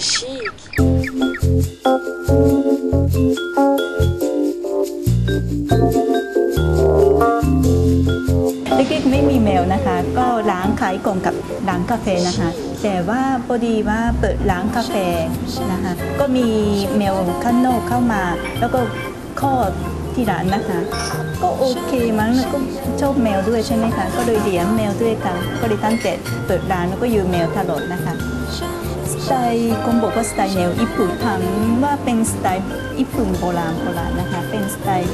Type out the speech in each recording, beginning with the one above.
C'est chic. เล็กๆไม่มีแมวนะคะ ก็ร้านขายกล่องกับร้านกาแฟนะคะ แต่ว่าพอดีว่าเปิดร้านกาแฟนะคะ ก็มีแมวข้างนอกเข้ามา แล้วก็คลอดที่ร้านนะคะ ก็โอเคมั้งแล้วก็ชอบแมวด้วยใช่ไหมคะ ก็เลยเลี้ยงแมวด้วยกันก็เลยตั้งแต่เปิดร้านแล้วก็อยู่แมวตลอดนะคะ ไตล์คงบอกว่าสไตล์แนวญี่ปุ่นถามว่าเป็นสไตล์ญี่ปุ่นโบราณโบราณนะคะ เป็นสไตล์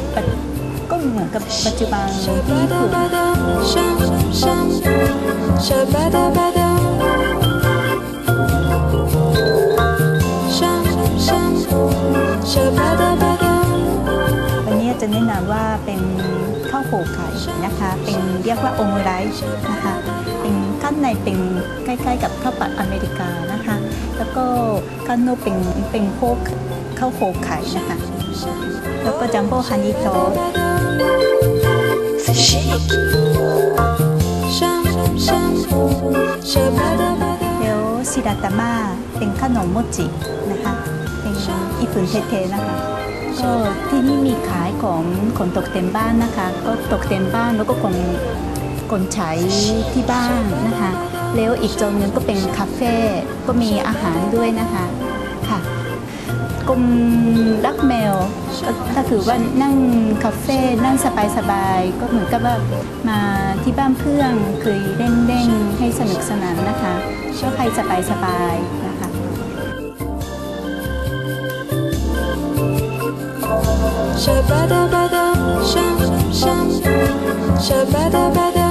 ก็เหมือนกับปัจจุบันที่ญี่ปุ่นวันนี้จะแนะนำว่าเป็นข้าวโพดไข่นะคะ เป็นเรียกว่าโอมูไรส์นะคะ เป็นข้างในเป็นใกล้ๆกับข้าวผัดอเมริกานะ ก็ข้างนอกเป็นเป็นโพกข้าวโพดไข่นะคะแล้วก็จัมโบ้ฮันนี่โทส C'est chic. Sham, sham. Shabada-bada. แล้วซิดาตาม่าเป็นขนมโมจินะคะ เป็นญี่ปุ่นเท่ๆนะคะก็ที่นี่มีขายของของตกแต่งบ้านนะคะ ก็ตกแต่งบ้านแล้วก็ของ คนใช้ที่บ้านนะคะ แล้วอีกโซนหนึงก็เป็นคาเฟ่ก็มีอาหารด้วยนะคะค่ะกลุ่มรักแมวก็ก็คือว่านั่งคาเฟ่นั่งสบายๆก็เหมือนกับว่ามาที่บ้านเพื่อนเคยเล่นๆให้สนุกสนานนะคะก็ให้สบายๆนะคะ Shabada-bada. Sham, sham. Shabada-bada.